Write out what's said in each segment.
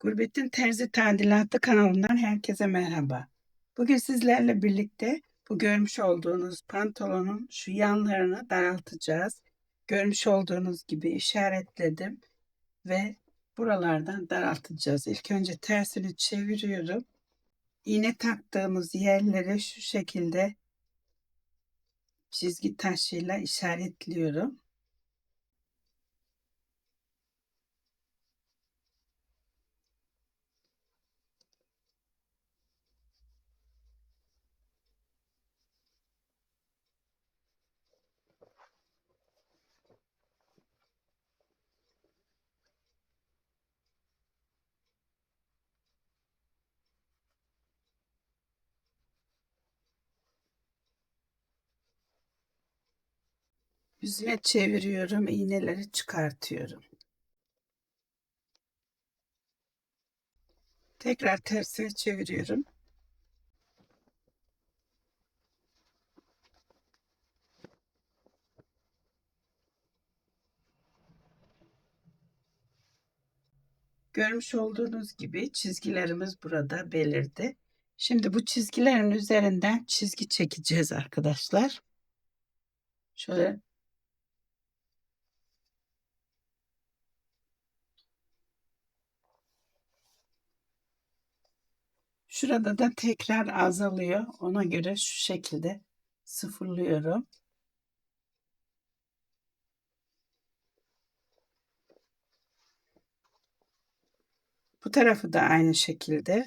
Gurbetin Terzi Tadilatı kanalından herkese merhaba. Bugün sizlerle birlikte bu görmüş olduğunuz pantolonun şu yanlarını daraltacağız. Görmüş olduğunuz gibi işaretledim ve buralardan daraltacağız. İlk önce tersini çeviriyorum. İğne taktığımız yerleri şu şekilde çizgi taşıyla işaretliyorum. Yüzüne çeviriyorum, iğneleri çıkartıyorum. Tekrar tersine çeviriyorum. Görmüş olduğunuz gibi çizgilerimiz burada belirdi. Şimdi bu çizgilerin üzerinden çizgi çekeceğiz arkadaşlar. Şöyle Şurada da tekrar azalıyor. Ona göre şu şekilde sıfırlıyorum. Bu tarafı da aynı şekilde.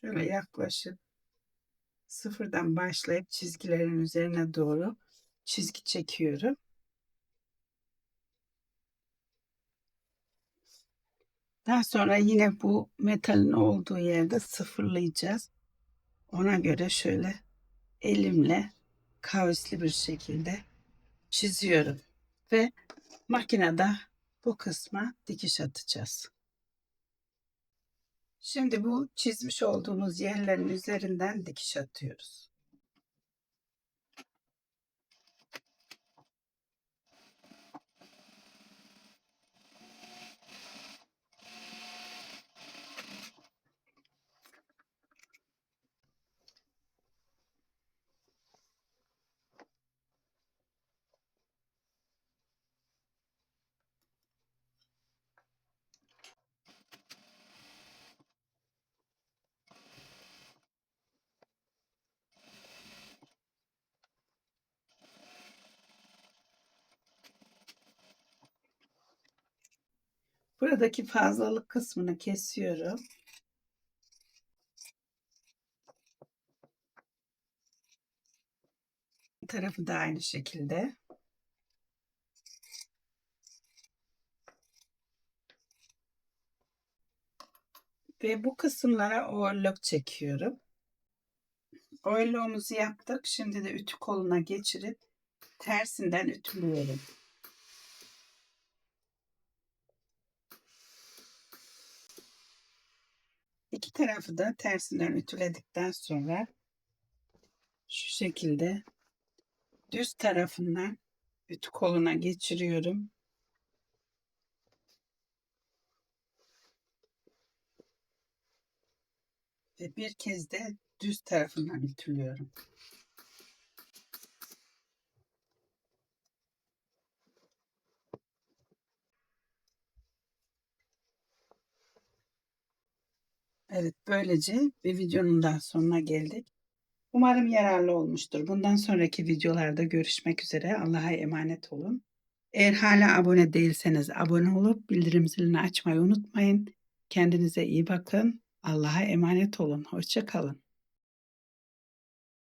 Şöyle yaklaşık sıfırdan başlayıp çizgilerin üzerine doğru çizgi çekiyorum. Daha sonra yine bu metalin olduğu yerde sıfırlayacağız. Ona göre şöyle elimle kavisli bir şekilde çiziyorum ve makinede bu kısma dikiş atacağız. Şimdi bu çizmiş olduğumuz yerlerin üzerinden dikiş atıyoruz. Buradaki fazlalık kısmını kesiyorum. tarafı da aynı şekilde. Ve bu kısımlara overlock çekiyorum. Overlock'umuzu yaptık. Şimdi de ütü koluna geçirip tersinden ütülüyorum. İki tarafı da tersinden ütüledikten sonra şu şekilde düz tarafından ütü koluna geçiriyorum. Ve bir kez de düz tarafından ütülüyorum. Evet böylece bir videonun daha sonuna geldik. Umarım yararlı olmuştur. Bundan sonraki videolarda görüşmek üzere. Allah'a emanet olun. Eğer hala abone değilseniz abone olup bildirim zilini açmayı unutmayın. Kendinize iyi bakın. Allah'a emanet olun. Hoşçakalın.